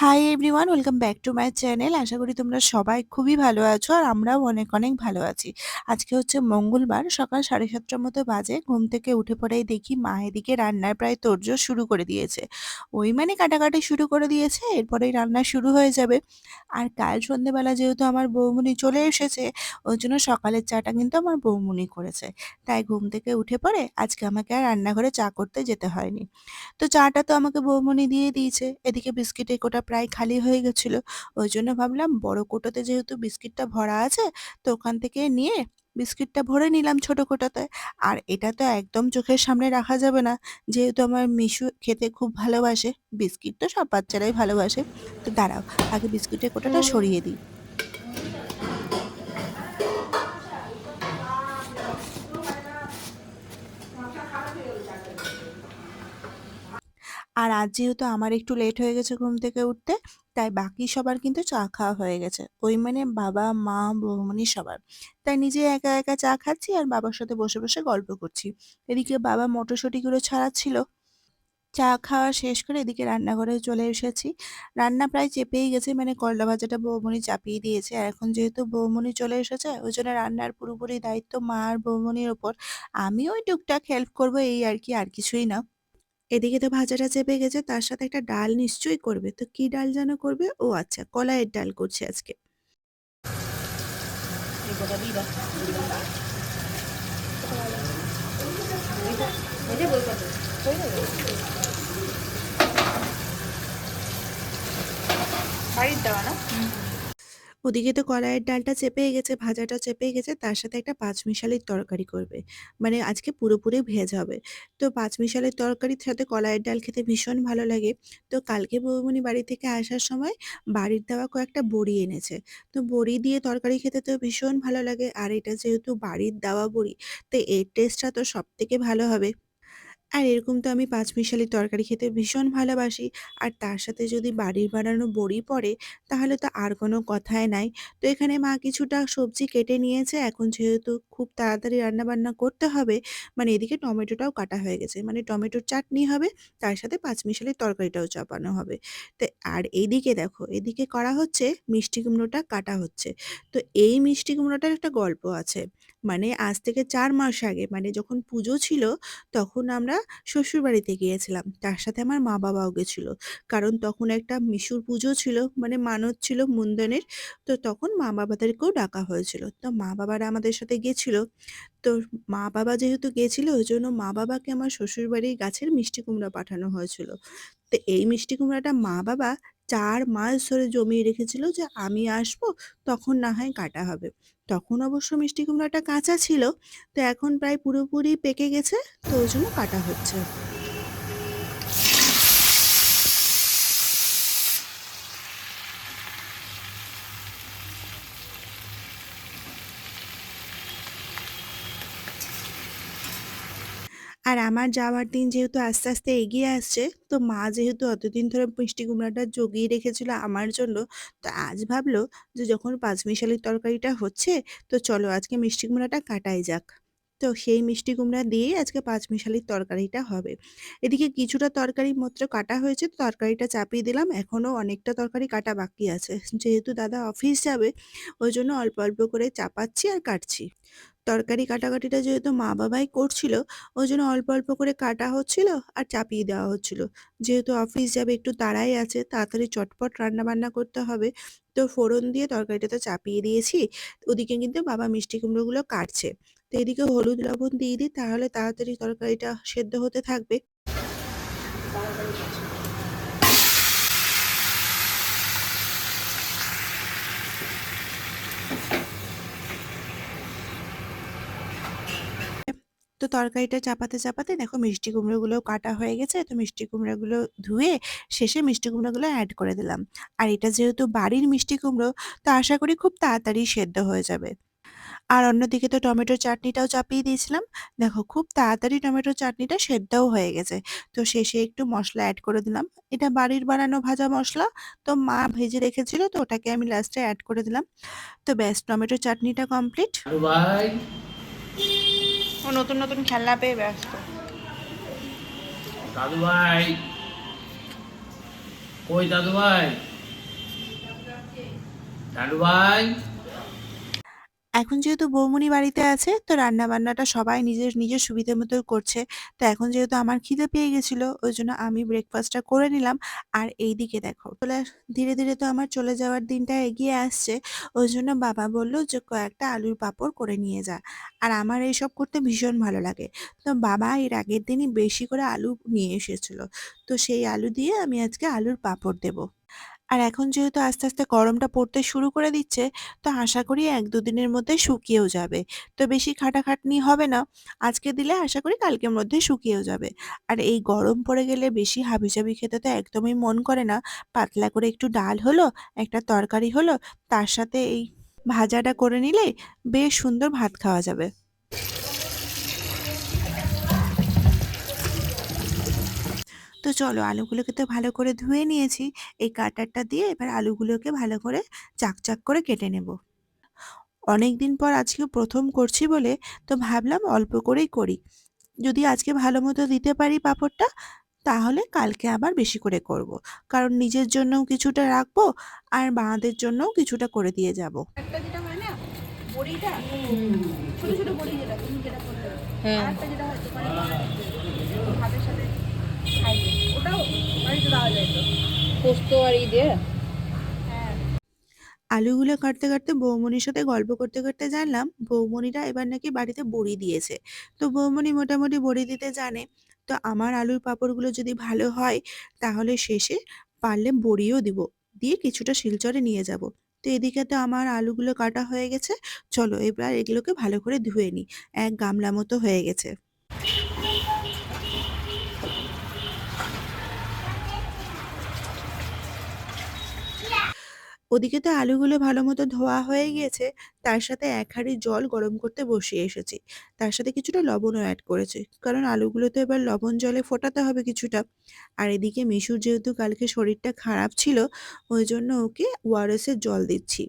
Hi everyone welcome back to my channel আশা করি তোমরা সবাই খুবই ভালো আছো আর আমরাও অনেক অনেক ভালো আছি। আজকে হচ্ছে মঙ্গলবার, সকাল সাড়ে সাতটার মতো বাজে। ঘুম থেকে উঠে পড়েই দেখি মা এদিকে রান্নার প্রায় তোড়জোড় শুরু করে দিয়েছে। ওই মানে কাটাকাটি শুরু করে দিয়েছে, এরপরেই রান্না শুরু হয়ে যাবে। আর কাল সন্ধেবেলা যেহেতু আমার বৌমুনি চলে এসেছে ওই জন্য সকালের চাটা কিন্তু আমার বৌমুনি করেছে। তাই ঘুম থেকে উঠে পড়ে আজকে আমাকে আর রান্নাঘরে চা করতে যেতে হয়নি। তো চাটা তো আমাকে বৌমনি দিয়ে দিয়েছে। এদিকে বিস্কিটের কোটা প্রায় খালি হয়ে গেছিল। ওই জন্য ভাবলাম বড় কোটোতে যেহেতু বিস্কিটটা ভরা আছে, তো ওখান থেকে নিয়ে বিস্কিটটা ভরে নিলাম ছোট কোটাতে। আর এটা তো একদম চোখের সামনে রাখা যাবে না। যেহেতু আমার মিশু খেতে খুব ভালোবাসে, বিস্কিট তো সব বাচ্চারাই ভালোবাসে। তো দাঁড়াও, আগে বিস্কিটের কোটাটা সরিয়ে দিই। আর আজ যেহেতু আমার একটু লেট হয়ে গেছে ঘুম থেকে উঠতে, তাই বাকি সবার কিন্তু চা খাওয়া হয়ে গেছে। ওই মানে বাবা, মা বৌমনি সবার। তাই নিজে একা একা চা খাচ্ছি আর বাবার সাথে বসে বসে গল্প করছি। এদিকে বাবা মটরশুঁটিগুলো ছাড়াচ্ছিল। চা খাওয়া শেষ করে এদিকে রান্নাঘরে চলে এসেছি। রান্না প্রায় চেপেই গেছে মানে করলা ভাজাটা বৌমনি চাপিয়ে দিয়েছে। আর এখন যেহেতু বৌমনি চলে এসেছে, ওই জন্য রান্নার পুরোপুরি দায়িত্ব মা আর বৌমনির ওপর। আমি ওই টুকটাক হেল্প করব, এই আর কি, আর কিছুই না। এদিকে তো ভাজাটা চেপে গেছে, তার সাথে একটা ডাল নিশ্চয়ই করবে। তো কি ডাল যেন করবে? ও আচ্ছা কলাইয়ের ডাল করছে আজকে। বাড়ির দেওয়া না? ওদিকে তো কলাইয়ের ডালটা চেপে গেছে, ভাজাটা চেপে গেছে, তার সাথে একটা পাঁচমিশালির তরকারি করবে। মানে আজকে পুরোপুরি ভেজ হবে। তো পাঁচমিশালির তরকারির সাথে কলাইয়ের ডাল খেতে ভীষণ ভালো লাগে। তো কালকে বৌমনি বাড়ি থেকে আসার সময় বাড়ির দেওয়া কয়েকটা বড়ি এনেছে। তো বড়ি দিয়ে তরকারি খেতে তো ভীষণ ভালো লাগে। আর এটা যেহেতু বাড়ির দেওয়া বড়ি, তো এর টেস্টটা তো সব থেকে ভালো হবে। আর এরকম তো আমি পাঁচমিশালি তরকারি খেতে ভীষণ ভালোবাসি। আর তার সাথে যদি বাড়ির বানানো বড়ি পড়ে, তাহলে তো আর কোনো কথাই নাই। তো এখানে মা কিছুটা সবজি কেটে নিয়েছে, এখন যেহেতু খুব তাড়াতাড়ি রান্নাবান্না করতে হবে মানে এদিকে টমেটোটাও কাটা হয়ে গেছে মানে টমেটোর চাটনি হবে, তার সাথে পাঁচমিশালি তরকারিটাও চাপানো হবে। তো, আর এইদিকে দেখো, এদিকে করা হচ্ছে, মিষ্টি কুমড়োটা কাটা হচ্ছে। তো এই মিষ্টি কুমড়োটার একটা গল্প আছে। মানে আজ থেকে চার মাস আগে মানে যখন পুজো ছিল, তখন আমরা শ্বশুরবাড়িতে গিয়েছিলাম। তার সাথে আমার মা বাবাও গেছিল। কারণ তখন একটা মিশুর পুজো ছিল মানে মানত ছিল মুন্দনের। তো তখন মা বাবাদেরকেও ডাকা হয়েছিল। তো মা বাবারা আমাদের সাথে গেছিল তো মা বাবা যেহেতু গেছিল ওই জন্য মা বাবাকে আমার শ্বশুরবাড়ির গাছের মিষ্টি কুমড়া পাঠানো হয়েছিল। তো এই মিষ্টি কুমড়াটা মা বাবা চার মাস ধরে জমিয়ে রেখেছিল যে আমি আসব, তখন না হয় কাটা হবে। তখন অবশ্য মিষ্টি কুমড়াটা কাঁচা ছিল, তো এখন প্রায় পুরোপুরি পেকে গেছে, তো ওই জন্য কাটা হচ্ছে। আর আমার যাওয়ার দিন যেহেতু আস্তে আস্তে এগিয়ে আসছে, তো মা যেহেতু অতদিন ধরে মিষ্টি কুমড়াটা জগিয়ে রেখেছিল আমার জন্য, তো আজ ভাবলো যে যখন পাঁচমিশালির তরকারিটা হচ্ছে, তো চলো আজকে মিষ্টি কুমড়াটা কাটাই যাক। তো সেই মিষ্টি কুমড়া দিয়েই আজকে পাঁচমিশালির তরকারিটা হবে। এদিকে কিছুটা তরকারি মাত্র কাটা হয়েছে, তো তরকারিটা চাপিয়ে দিলাম এখনও অনেকটা তরকারি কাটা বাকি আছে। যেহেতু দাদা অফিস যাবে, ওই জন্য অল্প অল্প করে চাপাচ্ছি আর কাটছি। তরকারি কাটাকাটিটা যেহেতু মা বাবাই করছিল, ওই জন্য অল্প অল্প করে কাটা হচ্ছিল আর চাপিয়ে দেওয়া হচ্ছিল। যেহেতু অফিস যাবে, একটু তাড়াই আছে, তাড়াতাড়ি চটপট রান্না বান্না করতে হবে। তো ফোড়ন দিয়ে তরকারিটা তো চাপিয়ে দিয়েছি। ওদিকে কিন্তু বাবা মিষ্টি কুমড়োগুলো কাটছে। তো এদিকে হলুদ লবণ দিয়ে দিই, তাহলে তাড়াতাড়ি তরকারিটা সেদ্ধ হতে থাকবে। তো তরকারিটা চাপাতে চাপাতে দেখো মিষ্টি কুমড়োগুলো কাটা হয়ে গেছে। তো মিষ্টি কুমড়োগুলো ধুয়ে শেষে মিষ্টি কুমড়োগুলো অ্যাড করে দিলাম। আর এটা যেহেতু বাড়ির মিষ্টি কুমড়ো, তো আশা করি খুব তাড়াতাড়ি সেদ্ধ হয়ে যাবে। আর অন্যদিকে তো টমেটোর চাটনিটাও চাপিয়ে দিয়েছিলাম। দেখো খুব তাড়াতাড়ি টমেটোর চাটনিটা সেদ্ধও হয়ে গেছে। তো শেষে একটু মশলা অ্যাড করে দিলাম। এটা বাড়ির বানানো ভাজা মশলা, তো মা ভেজে রেখেছিল, তো ওটাকে আমি লাস্টে অ্যাড করে দিলাম। তো ব্যাস, টমেটোর চাটনিটা কমপ্লিট ভাই। নতুন নতুন খেলনা পেয়ে ব্যস্ত। দাদু ভাই কই দাদু ভাই দাদু ভাই এখন যেহেতু বৌমনি বাড়িতে আছে তো রান্না-বান্নাটা সবাই নিজের, নিজের সুবিধে মতো করছে। তো এখন যেহেতু আমার খিদে পেয়ে গেছিল ওই জন্য আমি ব্রেকফাস্টটা করে নিলাম। আর এইদিকে দেখো চলে ধীরে, ধীরে তো আমার চলে যাওয়ার দিনটা এগিয়ে আসছে। ওই জন্য বাবা বলল যে কয়েকটা আলুর পাঁপড় করে নিয়ে যা। আর আমার এইসব করতে ভীষণ ভালো লাগে। তো বাবা এর আগের দিনই বেশি করে আলু নিয়ে এসেছিল। তো সেই আলু দিয়ে আমি আজকে আলুর পাঁপড় দেব। আর এখন যেহেতু আস্তে, আস্তে গরমটা পড়তে শুরু করে দিচ্ছে, তো আশা করি ১-২ দিনের মধ্যে শুকিয়েও যাবে। তো বেশি খাটাখাটনি হবে না। আজকে দিলে আশা করি কালকের মধ্যে শুকিয়েও যাবে। আর এই গরম পড়ে গেলে বেশি হাবিজাবি খেতে তো একদমই মন করে না। পাতলা করে একটু ডাল হলো, একটা তরকারি হলো, তার সাথে এই ভাজাটা করে নিলেই বেশ সুন্দর ভাত খাওয়া যাবে। তো চলো আলুগুলোকে তো ভালো করে ধুয়ে নিয়েছি। এই কাটারটা দিয়ে এবার আলুগুলোকে ভালো করে চাক, চাক করে কেটে নেব। অনেকদিন পর আজকে প্রথম করছি বলে তো ভাবলাম অল্প করেই করি। যদি আজকে ভালো মতো দিতে পারি পাঁপড়টা, তাহলে কালকে আবার বেশি করে করব। কারণ নিজের জন্যও কিছুটা রাখব আর মাদের জন্যও কিছুটা করে দিয়ে যাব। একটা যেটা হয় না বড়িটা ছোট ছোট বড়ি যেটা তুমি যেটা করতে হ্যাঁ। আর একটা যেটা হয় দোকানে পাওয়া যায় ভাতের সাথে আলুগুলো কাটতে, কাটতে বৌমনির সাথে গল্প করতে, করতে জানলাম বৌমনিরা এবার নাকি বাড়িতে বড়ি দিয়েছে। তো বৌমনি মোটামুটি বড়ি দিতে জানে। তো আমার আলুর পাঁপড়গুলো যদি ভালো হয় তাহলে শেষে পারলে বড়িও দিব। দিয়ে কিছুটা শিলচরে নিয়ে যাব। তো এদিকে তো আমার আলুগুলো কাটা হয়ে গেছে। চলো এবার এগুলোকে ভালো করে ধুয়ে নিই। এক গামলা মতো হয়ে গেছে। ওদিকে তো আলুগুলো ভালো মতো ধোয়া হয়ে গিয়েছে। তার সাথে ১ হাঁড়ি জল গরম করতে বসিয়ে এসেছি। তার সাথে কিছুটা লবণও অ্যাড করেছি। কারণ আলুগুলো তো এবার লবণ জলে ফোটাতে হবে কিছুটা। আর এদিকে মিশুর যেহেতু কালকে শরীরটা খারাপ ছিল, ওই জন্য ওকে ওআরএস এর জল দিচ্ছি।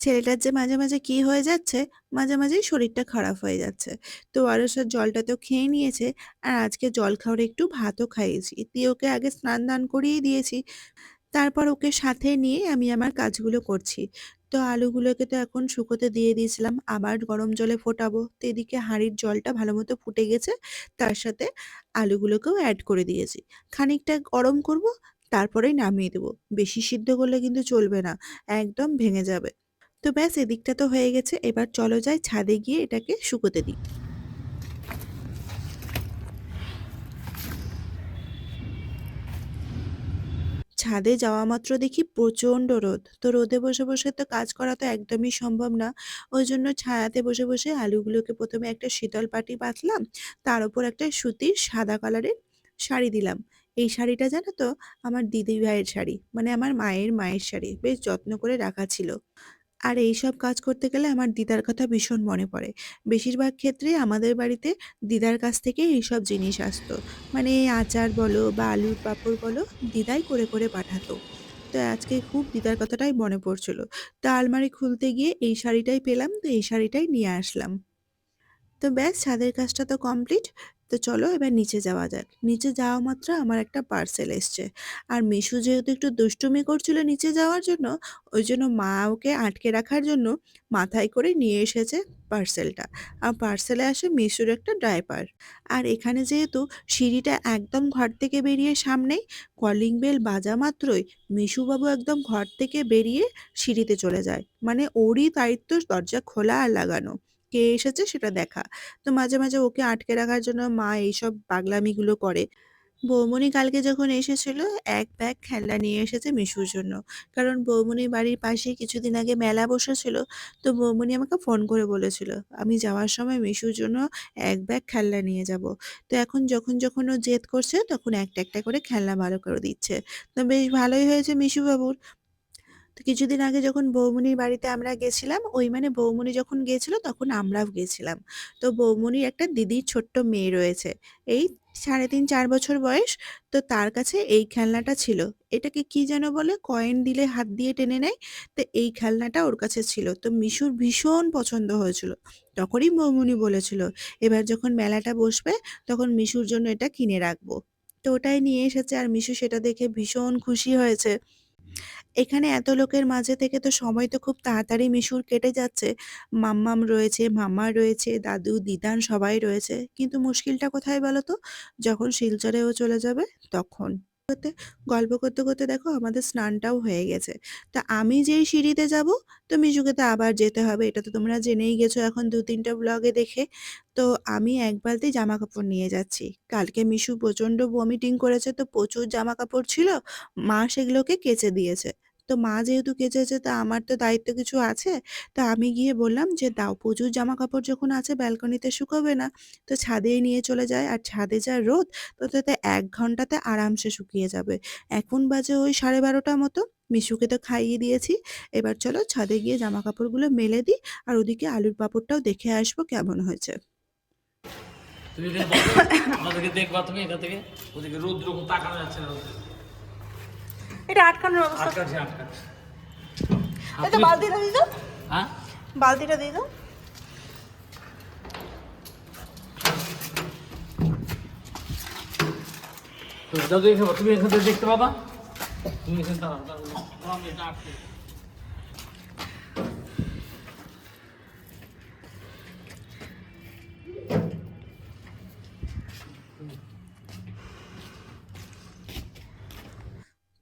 ছেলেটার যে মাঝে, মাঝে কি হয়ে যাচ্ছে, মাঝে, মাঝেই শরীরটা খারাপ হয়ে যাচ্ছে। তো ওআরএস এর জলটা তো খেয়ে নিয়েছে আর আজকে জল খাওয়ার একটু ভাতও খাইয়েছি। দিয়ে ওকে আগে স্নান-দান করিয়ে দিয়েছি। তারপর ওকে সাথে নিয়ে আমি আমার কাজগুলো করছি। তো আলুগুলোকে তো এখন শুকোতে দিয়ে দিয়েছিলাম। আবার গরম জলে ফোটাবো। তো এদিকে হাঁড়ির জলটা ভালোমতো ফুটে গেছে। তার সাথে আলুগুলোকেও অ্যাড করে দিয়েছি। খানিকটা গরম করব, তারপরেই নামিয়ে দেবো বেশি সিদ্ধ করলে কিন্তু চলবে না। একদম ভেঙে যাবে। তো ব্যাস এদিকটা তো হয়ে গেছে। এবার চলো যাই ছাদে গিয়ে এটাকে শুকোতে দিই। ছাদে যাওয়া মাত্র দেখি প্রচণ্ড রোদ। তো রোদে বসে, বসে তো কাজ করা তো একদমই সম্ভব না। ওই জন্য ছায়াতে বসে, বসে আলুগুলোকে প্রথমে একটা শীতল পাটি পাতলাম। তার উপর একটা সুতির সাদা কালারের শাড়ি দিলাম। এই শাড়িটা জানো তো আমার দিদি ভাইয়ের শাড়ি। মানে আমার মায়ের মায়ের শাড়ি। বেশ যত্ন করে রাখা ছিল। আর এইসব কাজ করতে গেলে আমার দিদার কথা ভীষণ মনে পড়ে। বেশিরভাগ ক্ষেত্রেই আমাদের বাড়িতে দিদার কাছ থেকেই এইসব জিনিস আসতো। মানে আচার বলো বা আলুর পাঁপড় বলো, দিদাই করে, করে পাঠাতো। তো আজকে খুব দিদার কথাটাই মনে পড়ছিল। তো আলমারি খুলতে গিয়ে এই শাড়িটাই পেলাম, তো এই শাড়িটাই নিয়ে আসলাম। তো ব্যাস ছাদের কাজটা তো কমপ্লিট। তো চলো এবার নিচে যাওয়া যাক। নিচে যাওয়া মাত্র আমার একটা পার্সেল এসছে। আর মিশু যেহেতু একটু দুষ্টুমি করছিল নিচে যাওয়ার জন্য, ওই জন্য মা ওকে আটকে রাখার জন্য মাথায় করে নিয়ে এসেছে পার্সেলটা। আর পার্সেলে আসে মিশুর একটা ডায়পার। আর এখানে যেহেতু সিঁড়িটা একদম ঘর থেকে বেরিয়ে সামনেই, কলিং বেল বাজা মাত্রই মিশুবাবু একদম ঘর থেকে বেরিয়ে সিঁড়িতে চলে যায়। মানে ওরই দায়িত্ব দরজা খোলা আর লাগানো। কে এসেছে সেটা দেখা। তো মাঝে, মাঝে ওকে আটকে রাখার জন্য মা এইসব পাগলামিগুলো করে। বৌমনি কালকে যখন এসেছিল, এক ব্যাগ খেলনা নিয়ে এসেছে মিশুর জন্য। কারণ বৌমনির বাড়ির পাশেই কিছুদিন আগে মেলা বসেছিল। তো বৌমনি আমাকে ফোন করে বলেছিল, "আমি যাওয়ার সময় মিশুর জন্য এক ব্যাগ খেলনা নিয়ে যাব।" তো এখন যখন, যখন ও জেদ করছে তখন একটা, একটা করে খেলনা ভালো করে দিচ্ছে। তো বেশ ভালোই হয়েছে মিশুবাবুর। তো কিছুদিন আগে যখন বৌমনির বাড়িতে আমরা গেছিলাম, ওই মানে বৌমনি যখন গিয়েছিল তখন আমরাও গেছিলাম। তো বৌমনির একটা দিদির ছোট্ট মেয়ে রয়েছে। এই ৩.৫-৪ বছর বয়স। তো তার কাছে এই খেলনাটা ছিল। এটাকে কি যেন বলে? কয়েন দিলে হাত দিয়ে টেনে নেয়। তো এই খেলনাটা ওর কাছে ছিল। তো মিশুর ভীষণ পছন্দ হয়েছিল। তখনই বৌমনি বলেছিল, "এবার যখন মেলাটা বসবে তখন মিশুর জন্য এটা কিনে রাখব।" তো ওটাই নিয়ে এসেছে আর মিশু সেটা দেখে ভীষণ খুশি হয়েছে। এখানে এত লোকের মাঝে থেকে তো সময় তো খুব তাড়াতাড়ি মিশুর কেটে যাচ্ছে। মাম্মাম রয়েছে, মামা রয়েছে, দাদু, দিদান সবাই রয়েছে। কিন্তু মুশকিলটা কোথায় বলো তো? যখন শিলচরেও চলে যাবে তখন। করতে গল্প করতে, করতে দেখো আমাদের স্নানটাও হয়ে গেছে। তা আমি যেই সিঁড়িতে যাব তো মিশুকে তো আবার যেতে হবে। এটা তো তোমরা জেনেই গেছো এখন দু তিনটা ব্লগে দেখে। তো আমি এক বালতি জামা কাপড় নিয়ে যাচ্ছি। কালকে মিশু প্রচণ্ড ভমিটিং করেছে তো প্রচুর জামা কাপড় ছিল। মা সেগুলোকে কেচে দিয়েছে। তো মা যেহেতু কেচেছে তা আমার তো দায়িত্ব কিছু আছে। তো আমি গিয়ে বললাম যে, "দাও প্রচুর জামা কাপড় যখন আছে ব্যালকনিতে শুকোবে না। তো ছাদেই নিয়ে চলে যায় আর ছাদে যা রোদ তো তাতে এক ঘন্টাতে আরামসে শুকিয়ে যাবে।" এখন বাজে ওই 12:30 মতো। মিশুকে তো খাইয়ে দিয়েছি। এবার চলো ছাদে গিয়ে জামা কাপড়গুলো মেলে দিই। আর ওদিকে আলুর পাঁপড়টাও দেখে আসব কেমন হয়েছে। তুমি আমাদেরকে দেখবা তুমি এখান থেকে ওদিকে রৌদ্র তাকানো যাচ্ছে না এটা আটকানোর অবস্থা। আটকাচ্ছে আটকাচ্ছে। এই বালতিটা দিয়ে দাও। হ্যাঁ? বালতিটা দিয়ে দাও। তো দাদু এখানে তুমি এখান থেকে দেখতে পাবা। তুমি এখানে থেকে দাঁড়াও দাঁড়াও, আমি এটা আটকে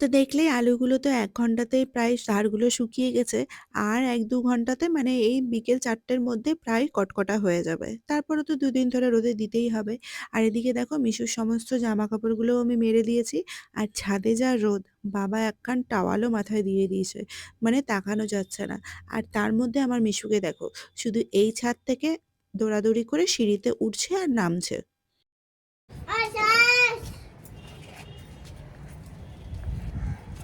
তো দেখলেই আলুগুলো তো এক ঘন্টাতেই প্রায় সারগুলো শুকিয়ে গেছে। আর ১-২ ঘন্টাতে মানে এই বিকেল চারটের মধ্যে প্রায় কটকটা হয়ে যাবে। তারপরে তো দুদিন ধরে রোদে দিতেই হবে। আর এদিকে দেখো মিশুর সমস্ত জামাকাপড়গুলোও আমি মেরে দিয়েছি। আর ছাদে যা রোদ, বাবা একখান টাওয়ালও মাথায় দিয়ে দিয়েছে। মানে তাকানো যাচ্ছে না। আর তার মধ্যে আমার মিশুকে দেখো, শুধু এই ছাদ থেকে দৌড়াদৌড়ি করে সিঁড়িতে উঠছে আর নামছে। হ্যাঁ সকল দিয়েছে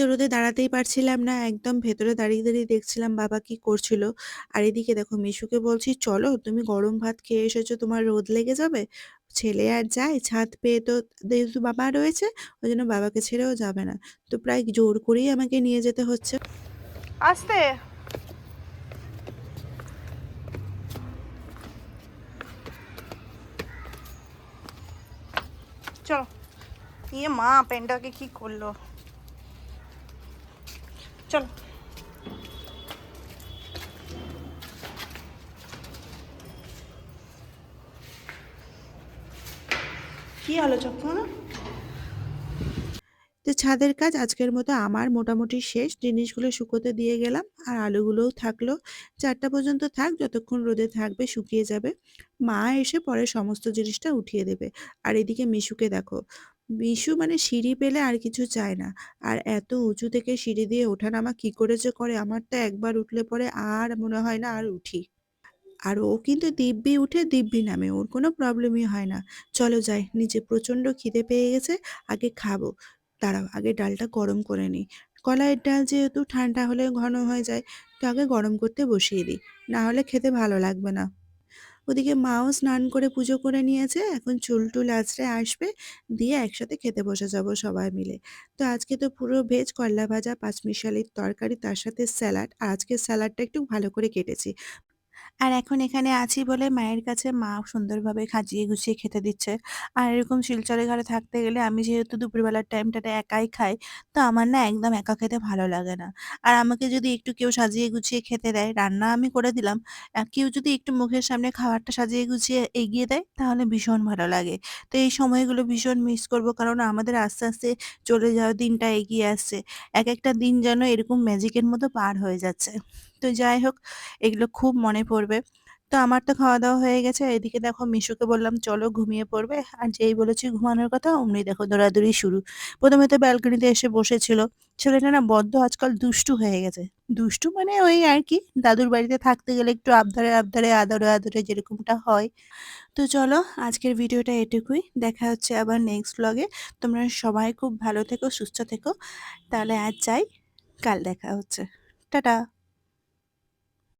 তো রোদে দাঁড়াতেই পারছিলাম না। একদম ভেতরে দাঁড়িয়ে, দাঁড়িয়ে দেখছিলাম বাবা কি করছিল। আর এদিকে দেখো মিশুকে বলছি, "চলো তুমি গরম ভাত খেয়ে এসেছ, তোমার রোদ লেগে যাবে।" ছেলে আর যায়? ছাদ পেয়ে তো যেহেতু বাবা রয়েছে, ওই জন্য বাবাকে ছেড়েও যাবে না। তো প্রায় জোর করেই আমাকে নিয়ে যেতে হচ্ছে। আসতে চলো ইয়ে মা পেনটাকে কি করল চলো কি হলো চক্ষু তো ছাদের কাজ আজকের মতো আমার মোটামুটি শেষ। জিনিসগুলো শুকোতে দিয়ে গেলাম। আর আলুগুলোও থাকল। ৪টা পর্যন্ত থাক, যতক্ষণ রোদে থাকবে শুকিয়ে যাবে। মা এসে পরে সমস্ত জিনিসটা উঠিয়ে দেবে। আর এদিকে মিশুকে দেখো। মিশু মানে সিঁড়ি পেলে আর কিছু চায় না। আর এত উঁচু থেকে সিঁড়ি দিয়ে ওঠানামা কি করে যে করে আমার তো একবার উঠলে পরে আর মনে হয় না আর উঠি। আর ও কিন্তু দিব্যি উঠে দিব্যি নামে। ওর কোনো প্রবলেমই হয় না। চলো যাই, নিচে প্রচণ্ড খিদে পেয়ে গেছে, আগে খাব। দাঁড়াও আগে ডালটা গরম করে নিই। কলাইয়ের ডাল যেহেতু ঠান্ডা হলে ঘন হয়ে যায়, তো আগে গরম করতে বসিয়ে দিই। না হলে খেতে ভালো লাগবে না। ওদিকে মাও স্নান করে পুজো করে নিয়েছে। এখন চুল-টুল আছড়ে আসবে, দিয়ে একসাথে খেতে বসে যাব সবাই মিলে। তো আজকে তো পুরো ভেজ করলা ভাজা, পাঁচমিশালির তরকারি, তার সাথে স্যালাড। আর আজকে স্যালাডটা একটু ভালো করে কেটেছি। আর এখন এখানে আছি বলে মায়ের কাছে মা সুন্দরভাবে সাজিয়ে গুছিয়ে খেতে দিচ্ছে। আর এরকম শিলচরে ঘরে থাকতে গেলে আমি যেহেতু দুপুরবেলার টাইমটাতে একাই খাই, তো আমার না একদম একা খেতে ভালো লাগে না। আর আমাকে যদি একটু কেউ সাজিয়ে গুছিয়ে খেতে দেয়, রান্না আমি করে দিলাম, কেউ যদি একটু মুখের সামনে খাবারটা সাজিয়ে গুছিয়ে এগিয়ে দেয়, তাহলে ভীষণ ভালো লাগে। তো এই সময়গুলো ভীষণ মিস করব কারণ আমাদের আস্তে, আস্তে চলে যাওয়ার দিনটা এগিয়ে আসছে। এক একটা দিন যেন এরকম ম্যাজিকের মতো পার হয়ে যাচ্ছে। তো যাই হোক, এগুলো খুব মনে পড়বে। তো আমার তো খাওয়া দাওয়া হয়ে গেছে, এদিকে দেখো মিশুকে বললাম, চলো ঘুমিয়ে পড়বে। আর যেই বলেছি ঘুমানোর কথা, অমনি দেখো দৌড়াদৌড়ি শুরু। প্রথমে তো ব্যালকনিতে এসে বসেছিল। ছেলেটা না বদ্ধ আজকাল দুষ্টু হয়ে গেছে। দুষ্টু মানে ওই আর কি, দাদুর বাড়িতে থাকতে গেলে একটু আবধারে আবধারে আদরে আদরে যেরকমটা হয়। তো চলো, আজকের ভিডিওটা এটুকুই। দেখা হচ্ছে আবার নেক্সট ব্লগে তোমরা সবাই খুব ভালো থেকো, সুস্থ থেকো। তাহলে আজ চাই, কাল দেখা হচ্ছে। টাটা!